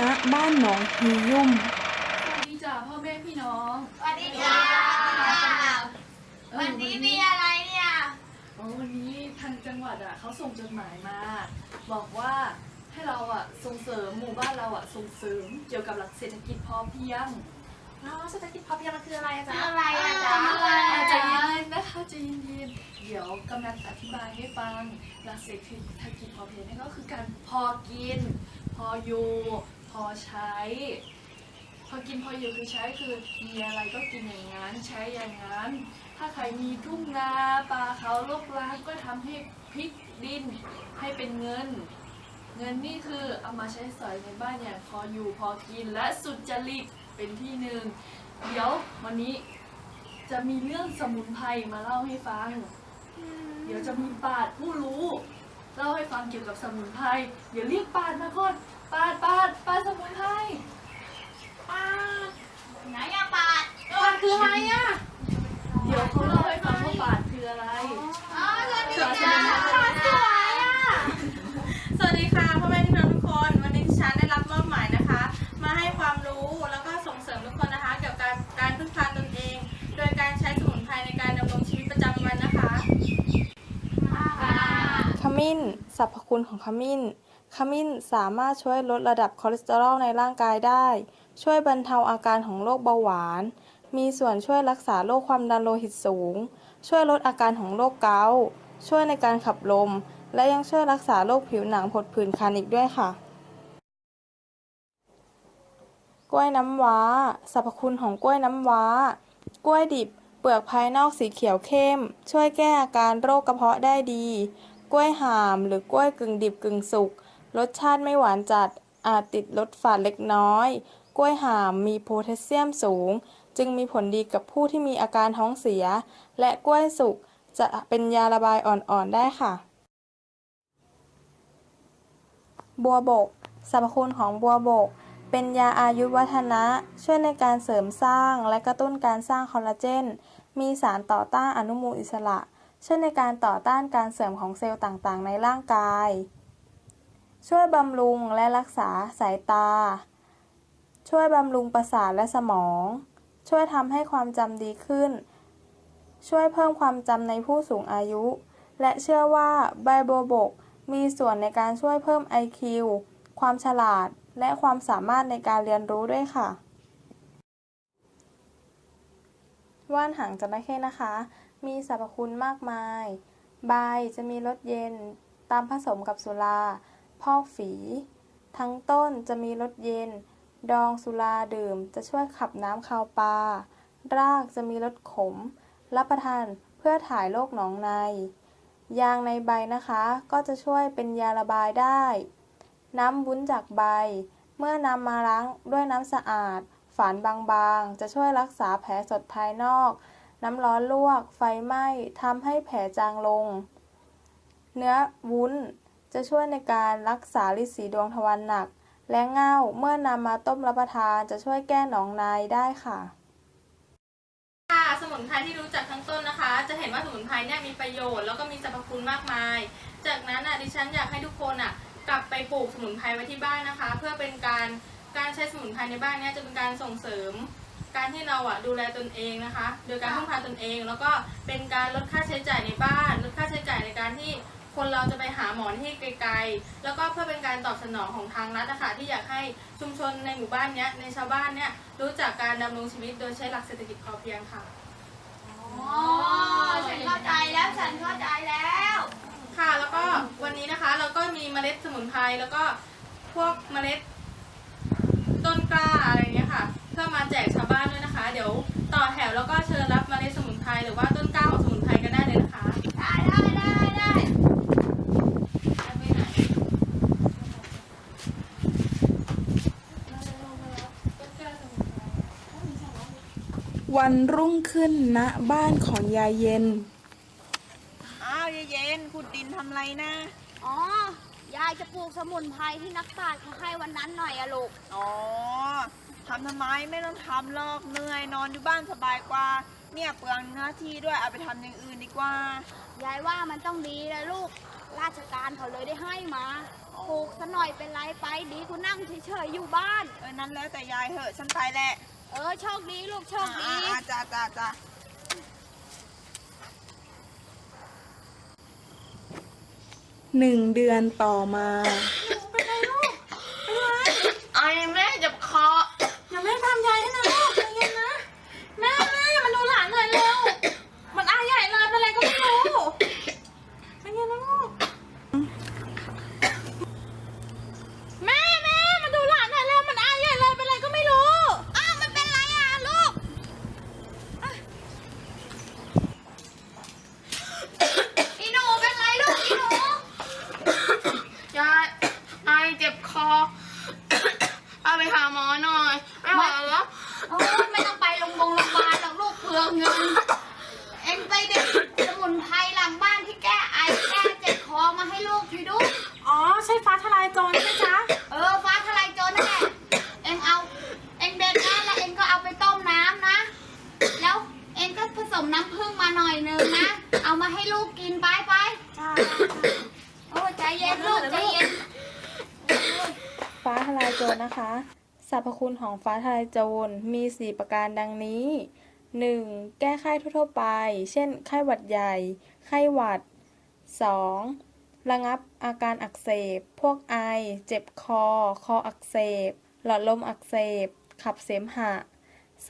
ณบ้านหนองฮียุ่ม สวัสดีจ้าพ่อแม่พี่น้องสวัสดีค่ะเออวันนี้มีอะไรเนี่ยอ๋อวันนี้ทางจังหวัดอะเขาส่งจดหมายมา บอกว่าให้เราอะส่งเสริมหมู่บ้านเราอะส่งเสริมเกี่ยวกับหลักเศรษฐกิจพอเพียงอ๋อเศรษฐกิจพอเพียงมันคืออะไรอะคืจ๊ะออะไรอะจ๊ะอาใจเย็นๆนะคะใจเย็นๆเดี๋ยวกำลังอธิบายให้ฟังหลักเศรษฐกิจพอเพียงนี่ก็คือการพอกิน พออยู่พ อใช้ พอกินพออยู่คือใช้คือมีอะไรก็กินอย่างนั้นใช้อย่างนั้น ถ้าใครมีทุ่งนาป่าเขาลกล้างก็ทำให้พลิกดินให้เป็นเงิน เงินนี่คือเอามาใช้สอยในบ้านอย่างพออยู่พอกินและสุดจริตเป็นที่หนึ่งเดี๋ยววันนี้จะมีเรื่องสมุนไพรมาเล่าให้ฟัง เดี๋ยวจะมีปาดผู้รู้ เล่าให้ฟังเกี่ยวกับสมุนไพรเดี๋ยวเรียกปาดมาก่อนปาดปาดปาดสมุนไพรป้าไหนอะปาดป้าคืออะไรอะเดี๋ยวเขาเล่าให้ฟังว่าปาดคืออะไร มิ้น สรรพคุณของขมิ้น ขมิ้นสามารถช่วยลดระดับคอเลสเตอรอลในร่างกายได้ ช่วยบรรเทาอาการของโรคเบาหวาน มีส่วนช่วยรักษาโรคความดันโลหิตสูง ช่วยลดอาการของโรคเกาต์ ช่วยในการขับลม และยังช่วยรักษาโรคผิวหนังผดผื่นคันอีกด้วยค่ะ กล้วยน้ำว้า สรรพคุณของกล้วยน้ำว้า กล้วยดิบเปลือกภายนอกสีเขียวเข้ม ช่วยแก้อาการโรคกระเพาะได้ดี กล้วยหาม หรือกล้วยกึ่งดิบกึ่งสุก รสชาติไม่หวานจัด อาจติดรสฝาดเล็กน้อย กล้วยหามมีโพแทสเซียมสูง จึงมีผลดีกับผู้ที่มีอาการท้องเสีย และกล้วยสุกจะเป็นยาระบายอ่อนๆได้ค่ะ บัวบกสรรพคุณของบัวบก เป็นยาอายุวัฒนะ ช่วยในการเสริมสร้างและกระตุ้นการสร้างคอลลาเจน มีสารต่อต้านอนุมูลอิสระ ช่วยในการต่อต้านการเสื่อมของเซลล์ต่างๆ ในร่างกาย ช่วยบำรุงและรักษาสายตา ช่วยบำรุงประสาทและสมอง ช่วยทำให้ความจำดีขึ้น ช่วยเพิ่มความจำในผู้สูงอายุ และเชื่อว่าใบโบบกมีส่วนในการช่วยเพิ่ม IQ ความฉลาด และความสามารถในการเรียนรู้ด้วยค่ะ ว่านหางจระเข้นะคะ มีสรรพคุณมากมาย ใบจะมีรสเย็น ตามผสมกับสุรา พอกฝี ทั้งต้นจะมีรสเย็น ดองสุราดื่มจะช่วยขับน้ำคาวปลารากจะมีรสขม รับประทานเพื่อถ่ายโรคหนองใน ยางในใบนะคะ ก็จะช่วยเป็นยาระบายได้ น้ำวุ้นจากใบ เมื่อนำมาล้างด้วยน้ำสะอาด ฝานบางๆ จะช่วยรักษาแผลสดภายนอก น้ำร้อนลวก ไฟไหม้ทำให้แผลจางลง เนื้อวุ้นจะช่วยในการรักษาลินสีดวงทวารหนัก และเง่าเมื่อนำมาต้มรับประทานจะช่วยแก้หนองในได้ค่ะค่ะสมุนไพรที่รู้จักทั้งต้นนะคะ จะเห็นว่าสมุนไพรเนี่ยมีประโยชน์แล้วก็มีสรรพคุณมากมาย จากนั้นอะดิฉันอยากให้ทุกคนอะกลับไปปลูกสมุนไพรไว้ที่บ้านนะคะ เพื่อเป็นการการใช้สมุนไพรในบ้านเนี่ยจะเป็นการส่งเสริม การที่เราอะดูแลตนเองนะคะ โดยการพึ่งพาตนเอง แล้วก็เป็นการลดค่าใช้จ่ายในบ้าน ลดค่าใช้จ่ายในการที่คนเราจะไปหาหมอที่ไกลๆ แล้วก็เพื่อเป็นการตอบสนองของทางรัฐนะคะที่อยากให้ชุมชนในหมู่บ้านเนี้ยในชาวบ้านเนี่ยรู้จักการดำรงชีวิตโดยใช้หลักเศรษฐกิจพอเพียงค่ะ อ๋อฉันเข้าใจแล้วฉันเข้าใจแล้ว ค่ะแล้วก็วันนี้นะคะเราก็มีเมล็ดสมุนไพรแล้วก็พวกเมล็ดต้นกล้าอะไรเงี้ยค่ะเพื่อมาแจกชาวบ้านด้วยนะคะ เดี๋ยวต่อแถวแล้วก็เชิญรับเมล็ดสมุนไพรหรือว่าต้นกล้าของสมุนไพรกันได้เลยนะคะได้ได้ได้ได้ไปไหนวันรุ่งขึ้นณบ้านของยายเย็น อ้าวยายเย็นขุดดินทำไรนะ อ๋อ ยายจะปลูกสมุนไพรที่นักปราชญ์เขาให้วันนั้นหน่อยอะลูก อ๋อ ทำทำไมไม่ต้องทำหรอกเหนื่อยนอนอยู่บ้านสบายกว่า เนี่ยเปลืองหน้าที่ด้วยเอาไปทำอย่างอื่นดีกว่า ยายว่ามันต้องดีเลยลูก ราชการเขาเลยได้ให้มาปลูกซะหน่อยเป็นไรไปดีกูนั่งเฉยๆอยู่บ้าน เออนั้นแล้วแต่ยายเหอะฉันไปแหละ เออโชคดีลูกโชคดี อ่าๆจ้าจ้าจ้าหนึ่งเดือนต่อมา ไอ้แม่เจ็บคออย่าแม่ทำยายให้นะลูกใจเย็นนะ แม่แม่มาดูหลานหน่อยเร็ว มันอาใหญ่เลยเป็นอะไรก็ไม่รู้ใจเย็นนะลูก แม่แม่มาดูหลานหน่อยเร็ว มันอาใหญ่เลยเป็นอะไรก็ไม่รู้ อ้าวมันเป็นไรอะลูก อีหนูเป็นไรลูกอีหนู ยายไอเจ็บคอ เอาไปหาหมอหน่อย ไม่ไหวแล้ว โอ้ยไม่ต้องไปโรงพยาบาลโรงพยาบาลหรอกลูกเปลืองเงิน เอ็งไปเด็ดสมุนไพรหลังบ้านที่แก้ไอแก้เจ็บคอมาให้ลูกทีดู อ๋อ ใช่ฟ้าทลายโจรใช่จ๊ะ เออฟ้าทลายโจรนั่นแหละเอ็งเอา เอ็งเด็ดนะแล้วเอ็งก็เอาไปต้มน้ำนะ แล้วเอ็งก็ผสมน้ำผึ้งมาหน่อยนึงนะ เอามาให้ลูกกินไปไปโอ้ยใจเย็นลูกใจเย็น ฟ้าทลายโจรนะคะ สรรพคุณของฟ้าทลายโจรมี 4 ประการดังนี้ 1. แก้ไข้ทั่วๆไป เช่น ไข้หวัดใหญ่ ไข้หวัด 2. ระงับอาการอักเสบ พวกไอ เจ็บคอ คออักเสบ หลอดลมอักเสบ ขับเสมหะ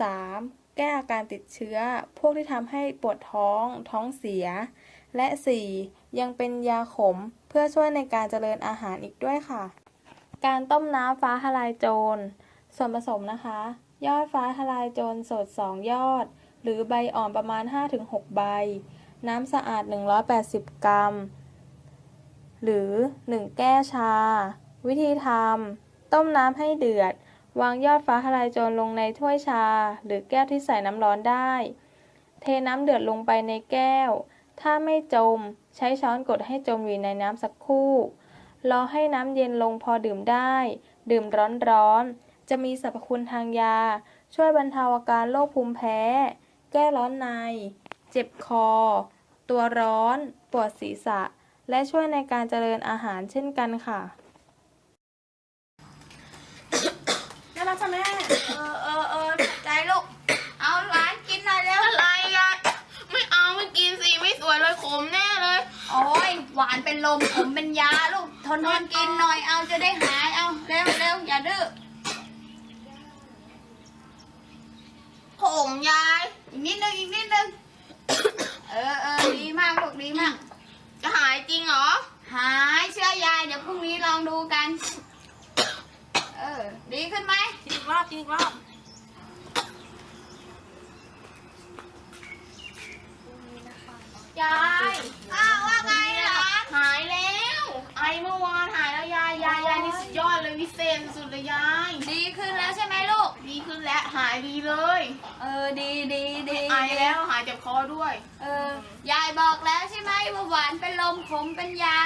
3. แก้อาการติดเชื้อ พวกที่ทำให้ปวดท้อง ท้องเสีย และ 4. ยังเป็นยาขมเพื่อช่วยในการเจริญอาหารอีกด้วยค่ะ การต้มน้ำฟ้าทลายโจร ส่วนผสมนะคะ ยอดฟ้าทลายโจรสด 2 ยอด หรือใบอ่อนประมาณ 5-6 ใบ น้ำสะอาด 180 กรัม หรือ 1 แก้วชา วิธีทำต้มน้ำให้เดือด วางยอดฟ้าทลายโจรลงในถ้วยชา หรือแก้วที่ใส่น้ำร้อนได้ เทน้ำเดือดลงไปในแก้ว ถ้าไม่จม ใช้ช้อนกดให้จมอยู่ในน้ำสักครู่ รอให้น้ำเย็นลงพอดื่มได้ ดื่มร้อนๆ จะมีสรรพคุณทางยา ช่วยบรรเทาอาการโรคภูมิแพ้ แก้ร้อนใน เจ็บคอ ตัวร้อน ปวดศีรษะ และช่วยในการเจริญอาหารเช่นกันค่ะได้แล้วจ้ะแม่ เออเออเออใจลูก เอาหลานกินหน่อยเร็วอะไรอะไม่เอาไม่กินสิไม่สวยเลยขมแน่เลย โอ้ยหวานเป็นลมผมเป็นยาลูก ทนทนกินหน่อย เอาจะได้หาย เอาเร็วเร็วอย่าดื้อ ผมยาย อีกนิดนึง อีกนิดนึง เออเออดีมากลูกดีมาก จะหายจริงเหรอ หายเชื่อยาย เดี๋ยวพรุ่งนี้ลองดูกัน เออ ดีขึ้นไหมกินอีกรอบกินอีกรอบยายอ้าวว่าไงหลานหายแล้ว ไอเมื่อวานหายแล้วยาย ยายยายนี่สุดยอดเลยวิเศษสุดเลยยาย แล้วหายดีเลยเออดีดีดีไอแล้วหายเจ็บคอด้วย เออยายบอกแล้วใช่ไหมว่าหวานเป็นลมขมเป็นยา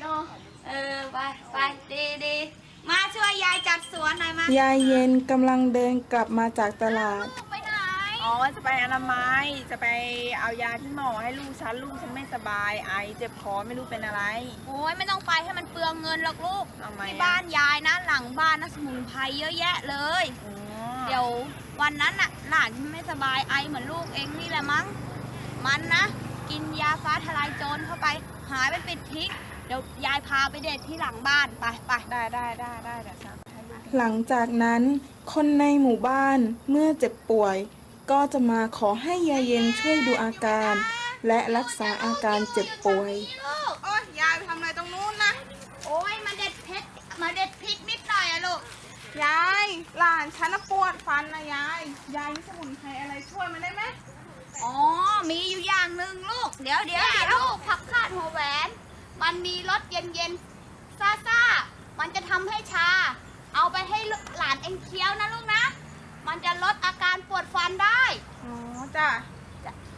เนาะเออไปไปดีดีมาช่วยยายจัดสวนหน่อยมายายเย็นกำลังเดินกลับมาจากตลาดลูกไปไหนอ๋อจะไปอนามัยจะไปเอายาที่หมอให้ลูกฉันลูกฉันไม่สบาย ไอเจ็บคอไม่รู้เป็นอะไร โอ้ยไม่ต้องไปให้มันเปลืองเงินหรอกลูกทำไมอะที่บ้านยายนะ หลังบ้านนะสมุนไพรเยอะแยะเลยอ๋อ เดี๋ยววันนั้นน่ะหลานไม่สบายไอเหมือนลูกเองนี่แหละมั้ง มันนะ กินยาฟ้าทลายโจรเข้าไป หายเป็นปิดทิ้งเดี๋ยวยายพาไปเด็ดที่หลังบ้านไปไปได้ได้ได้ได้เดี๋ยวฉันให้ลูกหลังจากนั้นคนในหมู่บ้านเมื่อเจ็บป่วย ก็จะมาขอให้ยายเย็นช่วยดูอาการ และรักษาอาการเจ็บป่วยลูกโอ้ ยายหลานฉันน่ะปวดฟันนะยายยายมีสมุนไพรอะไรช่วยมันได้ไหมอ๋อ มีอยู่อย่างหนึ่งลูก เดี๋ยวเดี๋ยวเดี๋ยวลูกผักคาดหัวแหวน มันมีรสเย็นเย็นๆซ่าซ่าๆมันจะทำให้ชา เอาไปให้หลานเองเคี้ยวนะลูกนะ มันจะลดอาการปวดฟันได้ อ๋อจ้ะ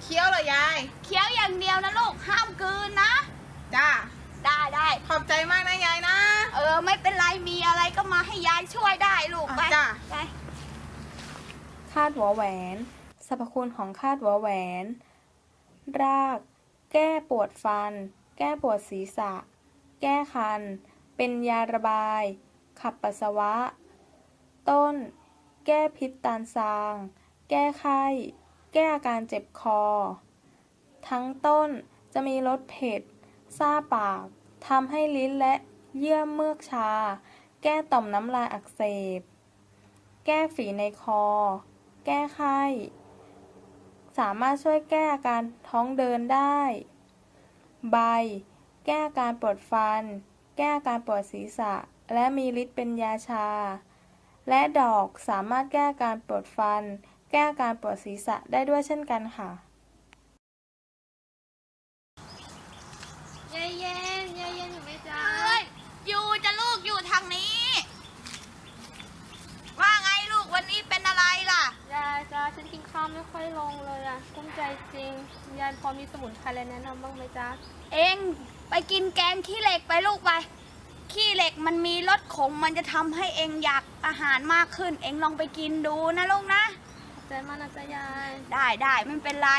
เคี้ยวเหรอยายเคี้ยวอย่างเดียวนะลูก ห้ามกลืนนะ จ้า ได้ได้ขอบใจมากนะยายนะเออ ไม่เป็นไรมีอะไรก็มาให้ยายช่วยได้ลูกอะไปจ้ะ ไป คาดหัวแหวนสรรพคุณของคาดหัวแหวน ราก แก้ปวดฟัน แก้ปวดศีรษะ แก้คัน เป็นยาระบาย ขับปัสสาวะ ต้น แก้พิษตาลซาง แก้ไข้ แก้อาการเจ็บคอ ทั้งต้นจะมีรสเผ็ด ซ่าปาก ทำให้ลิ้นและเยื่อเมือกชา แก้ต่อมน้ำลายอักเสบ แก้ฝีในคอ แก้ไข้ สามารถช่วยแก้อาการท้องเดินได้ ใบ แก้อาการปวดฟัน แก้อาการปวดศีรษะ และมีฤทธิ์เป็นยาชา และดอกสามารถแก้อาการปวดฟัน แก้อาการปวดศีรษะได้ด้วยเช่นกันค่ะ ยายเย็นยายเย็นอยู่ไหมจ๊ะเอ้ยอยู่จะลูกอยู่ทางนี้ ว่าไงลูกวันนี้เป็นอะไรล่ะ ยายจ้าฉันกิน ข้าวไม่ค่อยลงเลยอะกุ้มใจจริง ยายพอมีสมุนไพรอะไรแนะนำบ้างไหมจ๊ะ เองไปกินแกงขี้เหล็กไปลูกไป ขี้เหล็กมันมีรสขมมันจะทำให้เองอยากอาหารมากขึ้น เองลองไปกินดูนะลูกนะ ขอบใจมากนะจ๊ะยาย ได้ได้ไม่เป็นไร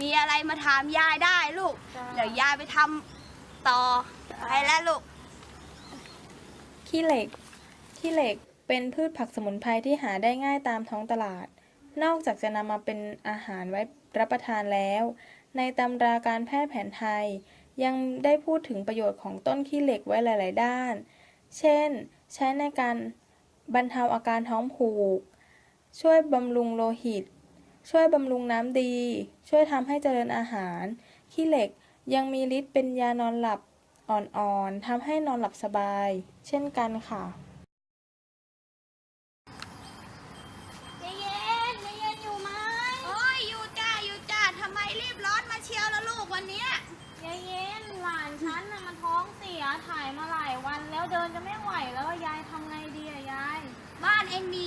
มีอะไรมาถามยายได้ลูก จ้าเดี๋ยวยายไปทำต่อไปแล้วลูก ขี้เหล็ก ขี้เหล็กเป็นพืชผักสมุนไพรที่หาได้ง่ายตามท้องตลาด นอกจากจะนำมาเป็นอาหารไว้รับประทานแล้ว ในตำราการแพทย์แผนไทย ยังได้พูดถึงประโยชน์ของต้นขี้เหล็กไว้หลาย ๆ ด้าน เช่น ใช้ในการบรรเทาอาการท้องผูก ช่วยบำรุงโลหิต ช่วยบำรุงน้ำดี ช่วยทำให้เจริญอาหาร ขี้เหล็กยังมีฤทธิ์เป็นยานอนหลับอ่อน ๆทำให้นอนหลับสบาย เช่นกันค่ะ ยายเย็นยายเย็นอยู่ไหมโอ้ยอยู่จ้าอยู่จ้าทำไมรีบร้อนมาเชียวละลูกวันเนี้ย ยายเย็นหลานฉันน่ะ มันท้องเสียถ่ายมาหลายวันแล้วเดินจะไม่ไหวแล้วอะยายทำไงดีอะยาย บ้านเองมี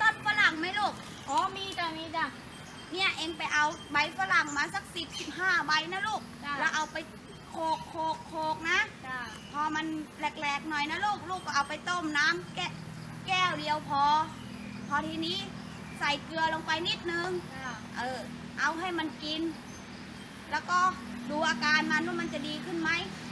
ต้นฝรั่งไหมลูก อ๋อมีจ้ะมีจ้ะ เนี่ยเองไปเอาใบฝรั่งมาสักสิบสิบห้าใบนะลูก จ้ะ แล้วเอาไปโขกโขกโขกนะ จ้ะพอมันแหลกๆหน่อยนะลูก ลูกก็เอาไปต้มน้ำแก้แก้วเดียวพอ พอทีนี้ใส่เกลือลงไปนิดนึง จ้ะเออ เอาให้มันกิน แล้วก็ดูอาการมันว่ามันจะดีขึ้นไหม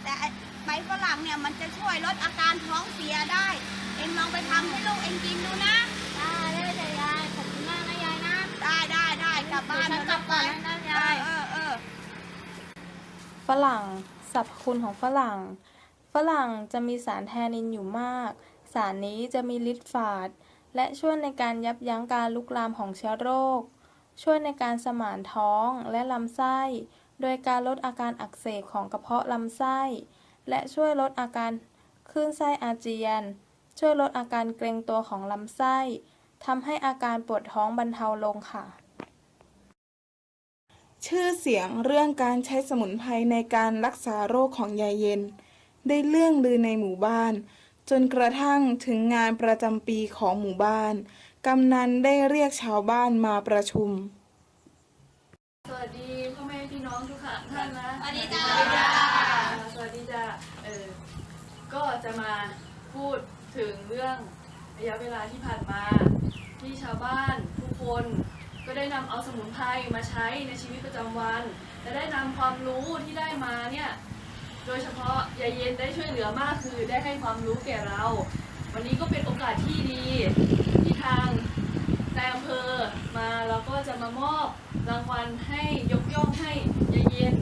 แต่ไอ้ใบฝรั่งเนี่ยมันจะช่วยลดอาการท้องเสียได้ เองลองไปทำให้ลูกเองกินดูนะ ได้ได้จ้ะยายขอบคุณมากนะยายนะ ได้ได้ได้กลับบ้านเดี๋ยวฉันกลับก่อนนะเอยายอเออเออฝรั่งสรรพคุณของฝรั่ง ฝรั่งจะมีสารแทนนินอยู่มาก สารนี้จะมีฤทธิ์ฝาด และช่วยในการยับยั้งการลุกลามของเชื้อโรค ช่วยในการสมานท้องและลำไส้ โดยการลดอาการอักเสบของกระเพาะลำไส้ และช่วยลดอาการคลื่นไส้อาเจียน ช่วยลดอาการเกร็งตัวของลำไส้ทำให้อาการปวดท้องบรรเทาลงค่ะ ชื่อเสียงเรื่องการใช้สมุนไพรในการรักษาโรคของยายเย็น ได้เรื่องลือในหมู่บ้าน จนกระทั่งถึงงานประจำปีของหมู่บ้าน กำนันได้เรียกชาวบ้านมาประชุม ดีพ่อแม่พี่น้องทุกท่านนะสวัสดีจ้าสวัสดีจ้าเออก็จะมาพูดถึงเรื่องระยะเวลาที่ผ่านมา ที่ชาวบ้านทุกคนก็ได้นำเอาสมุนไพรมาใช้ในชีวิตประจำวันและได้นำความรู้ที่ได้มาเนี่ยโดยเฉพาะยายเย็นได้ช่วยเหลือมากคือได้ให้ความรู้แก่เรา วันนี้ก็เป็นโอกาสที่ดีที่ทาง นายอำเภอมาแล้วก็จะมามอบรางวัลให้ยกย่องให้ยายเย็น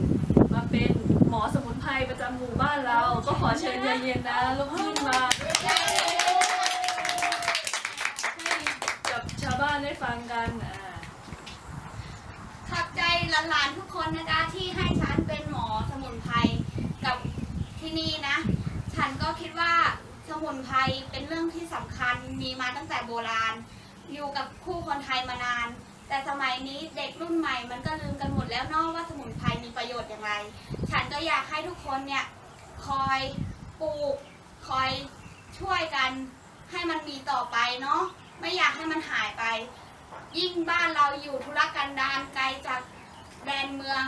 มาเป็นหมอสมุนไพรประจำหมู่บ้านเรา ก็ขอเชิญยายเย็นนะลุกขึ้นมาให้กับชาวบ้านได้ฟังกันอ่า ขอบใจหลานๆทุกคนนะจ๊ะที่ให้ฉันเป็นหมอสมุนไพรกับที่นี่นะ ฉันก็คิดว่าสมุนไพรเป็นเรื่องที่สำคัญมีมาตั้งแต่โบราณ อยู่กับคู่คนไทยมานาน แต่สมัยนี้เด็กรุ่นใหม่มันก็ลืมกันหมดแล้วนอะว่าสมุนไพรมีประโยชน์อย่างไร ฉันก็อยากให้ทุกคนเนี่ยคอยปลูก คอยช่วยกันให้มันมีต่อไปเนาะไม่อยากให้มันหายไป ยิ่งบ้านเราอยู่ธุรกันดารไกลจากแดนเมือง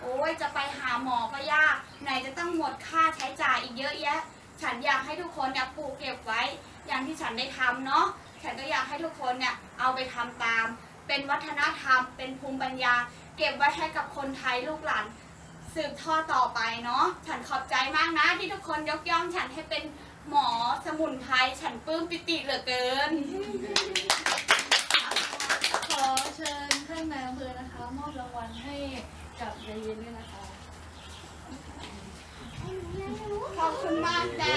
โอ้ยจะไปหาหมอก็ยาก ไหนจะต้องหมดค่าใช้จ่ายอีกเยอะแยะ ฉันอยากให้ทุกคนเนี่ยปลูกเก็บไว้ อย่างที่ฉันได้ทำเนาะ ฉันก็อยากให้ทุกคนเนี่ยเอาไปทำตาม เป็นวัฒนธรรม เป็นภูมิปัญญา เก็บไว้ให้กับคนไทยลูกหลานสืบทอดต่อไปเนาะฉันขอบใจมากนะที่ทุกคนยกย่องฉันให้เป็นหมอสมุนไพรฉันปลื้มปิติเหลือเกิน ขอเชิญท่านนายอำเภอนะคะ มอบรางวัลให้กับยายเย็นด้วยนะคะ ขอบคุณมากจ้ะ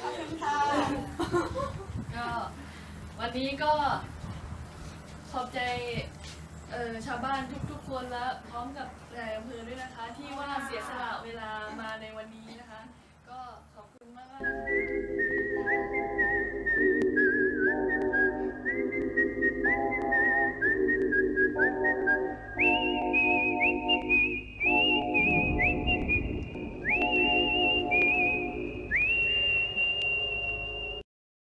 ขอบคุณค่ะ ก็ วันนี้ก็ขอบใจเอ่อชาวบ้านทุกๆคนและพร้อมกับนายอำเภอด้วยนะคะ ที่ว่าเสียสละเวลามาในวันนี้นะคะ